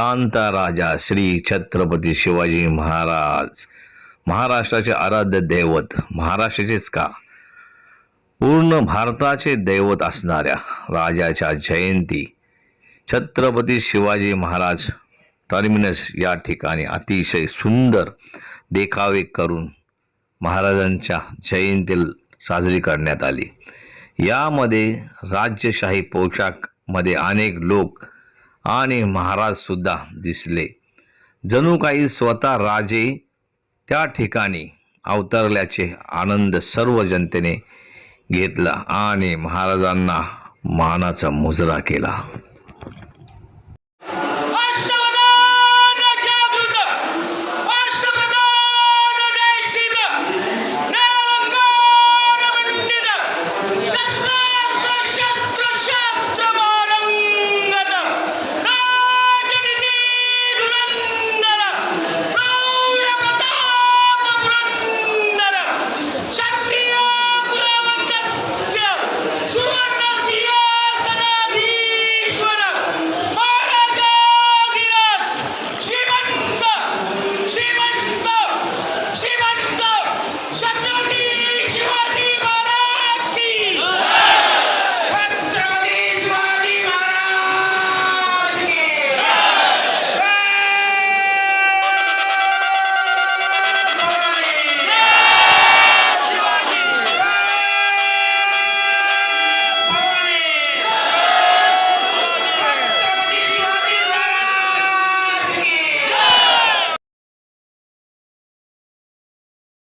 जाणता राजा श्री छत्रपती शिवाजी महाराज. महाराष्ट्राचे आराध्य दैवत महाराष्ट्राचेच का? पूर्ण भारताचे दैवत असणाऱ्या राजाच्या जयंती छत्रपती शिवाजी महाराज टर्मिनस या ठिकाणी अतिशय सुंदर देखावे करून महाराजांच्या जयंती साजरी करण्यात आली. यामध्ये राज्यशाही पोशाखमध्ये अनेक लोक आणि महाराज सुद्धा दिसले. जणू काही स्वतः राजे त्या ठिकाणी अवतरल्याचे आनंद सर्व जनतेने घेतला आणि महाराजांना मानाचा मुजरा केला.